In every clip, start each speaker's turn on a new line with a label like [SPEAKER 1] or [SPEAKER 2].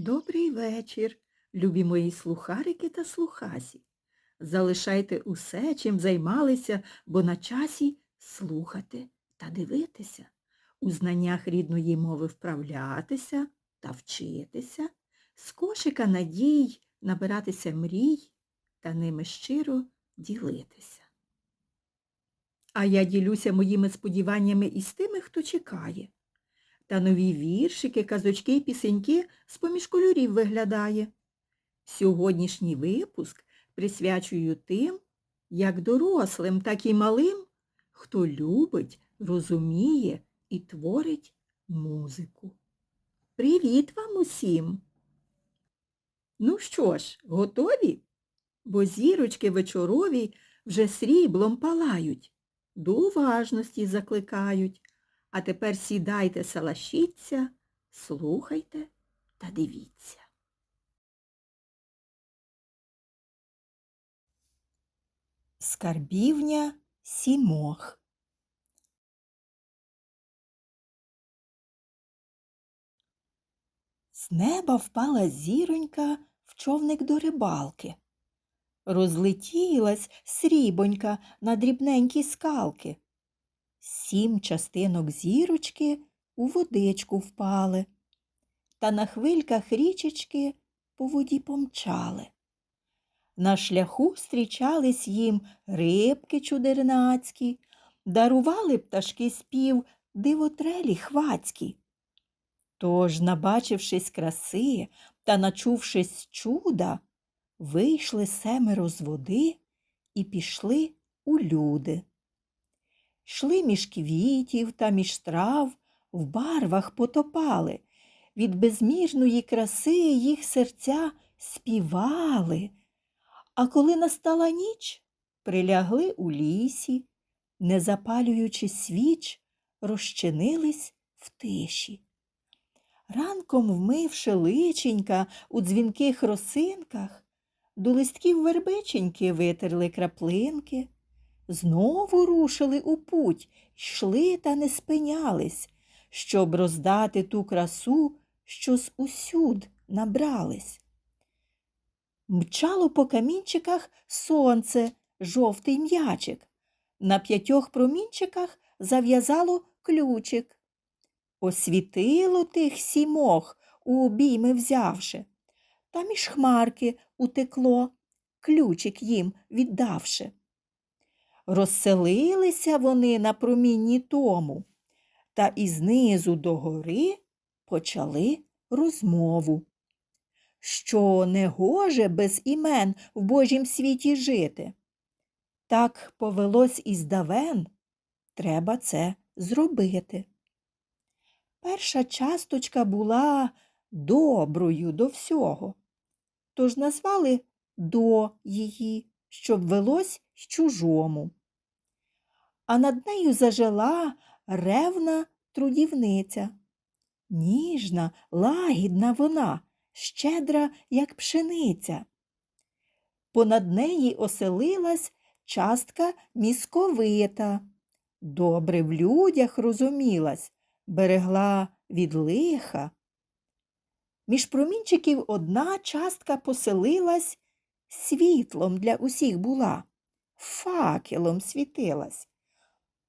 [SPEAKER 1] Добрий вечір, любі мої слухарики та слухасі. Залишайте усе, чим займалися, бо на часі слухати та дивитися, у знаннях рідної мови вправлятися та вчитися, з кошика надій набиратися мрій та ними щиро ділитися. А я ділюся моїми сподіваннями із тими, хто чекає. Та нові віршики, казочки і пісеньки з-поміж кольорів виглядає. Сьогоднішній випуск присвячую тим, як дорослим, так і малим, хто любить, розуміє і творить музику. Привіт вам усім! Ну що ж, готові? Бо зірочки вечорові вже сріблом палають, до уважності закликають. А тепер сідайте, салашіться, слухайте та дивіться. Скарбівня сімох. З неба впала зіронька в човник до рибалки. Розлетілась срібонька на дрібненькі скалки. Сім частинок зірочки у водичку впали, та на хвильках річечки по воді помчали. На шляху зустрічались їм рибки чудернацькі, дарували пташки спів дивотрелі хвацькі. Тож, набачившись краси та начувшись чуда, вийшли семеро з води і пішли у люди. Йшли між квітів та між трав, в барвах потопали, від безмірної краси їх серця співали. А коли настала ніч, прилягли у лісі, не запалюючи свіч, розчинились в тиші. Ранком, вмивши личенька у дзвінких росинках, до листків вербиченьки витерли краплинки. Знову рушили у путь, йшли та не спинялись, щоб роздати ту красу, що з усюд набрались. Мчало по камінчиках сонце, жовтий м'ячик. На п'ятьох промінчиках зав'язало ключик. Освітило тих сімох, у обійми взявши, та між хмарки утекло, ключик їм віддавши. Розселилися вони на промінні тому, та із низу до гори почали розмову. Що не гоже без імен в Божім світі жити. Так повелось із давен, треба це зробити. Перша часточка була доброю до всього, тож назвали до її, щоб велось чужому. А над нею зажила ревна трудівниця. Ніжна, лагідна вона, щедра, як пшениця. Понад неї оселилась частка місковита. Добре в людях розумілась, берегла від лиха. Між промінчиків одна частка поселилась, світлом для усіх була, факелом світилась.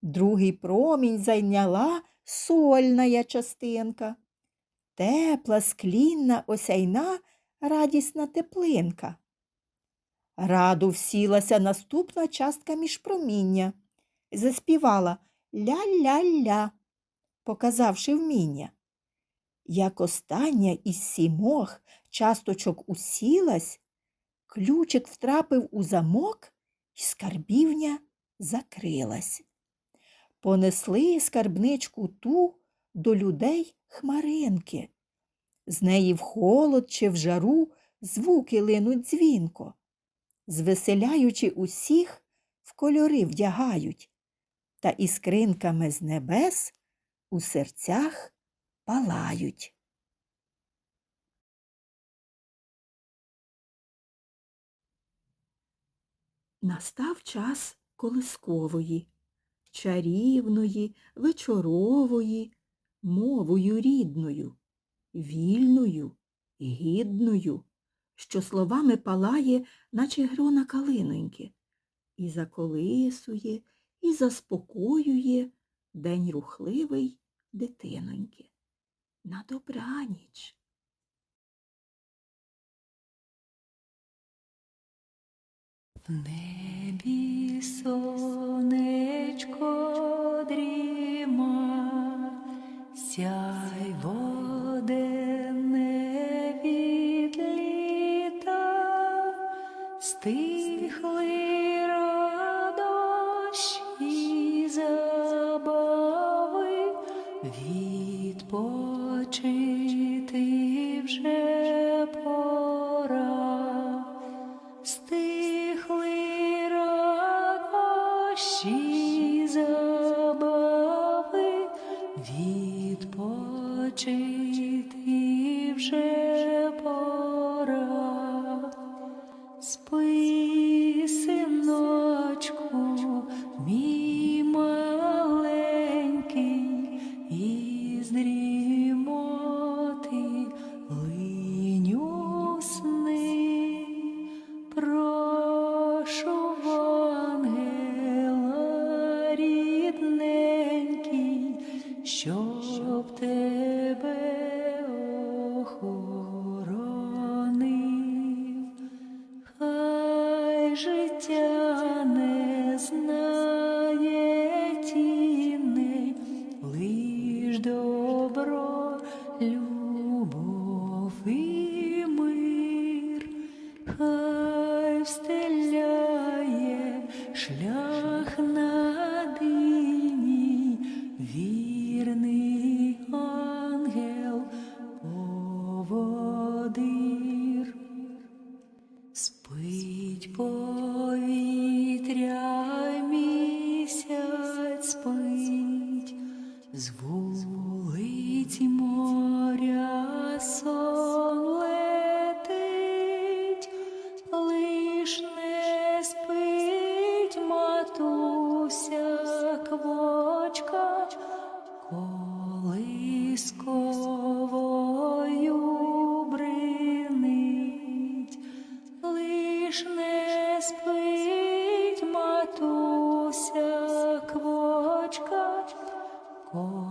[SPEAKER 1] Другий промінь зайняла сольная частинка, тепла, склінна, осяйна, радісна теплинка. Раду всілася наступна частка міжпроміння, заспівала ля-ля-ля, показавши вміння. Як остання із сімох часточок усілась, ключик втрапив у замок, і скарбівня закрилась. Понесли скарбничку ту до людей хмаринки. З неї в холод чи в жару звуки линуть дзвінко, звеселяючи усіх, в кольори вдягають, та іскринками з небес у серцях палають. Настав час колискової, чарівної, вечорової, мовою рідною, вільною гідною, що словами палає, наче грона калиноньки, і заколисує, і заспокоює день рухливий дитиноньки. На добраніч.
[SPEAKER 2] В небі сонечко сяй водене від літа, стихли відпочити вже щоб whisper fall.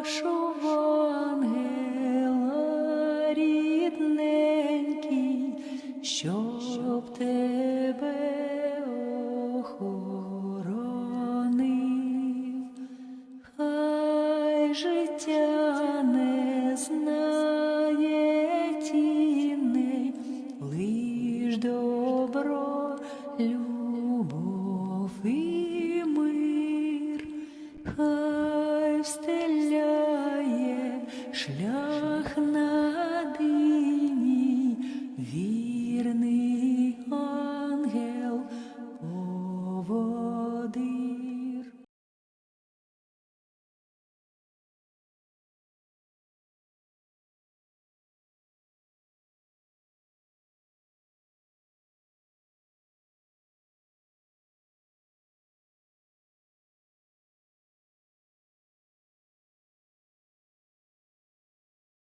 [SPEAKER 2] Прошу ангела рідненький, тебе життя не знає тіни.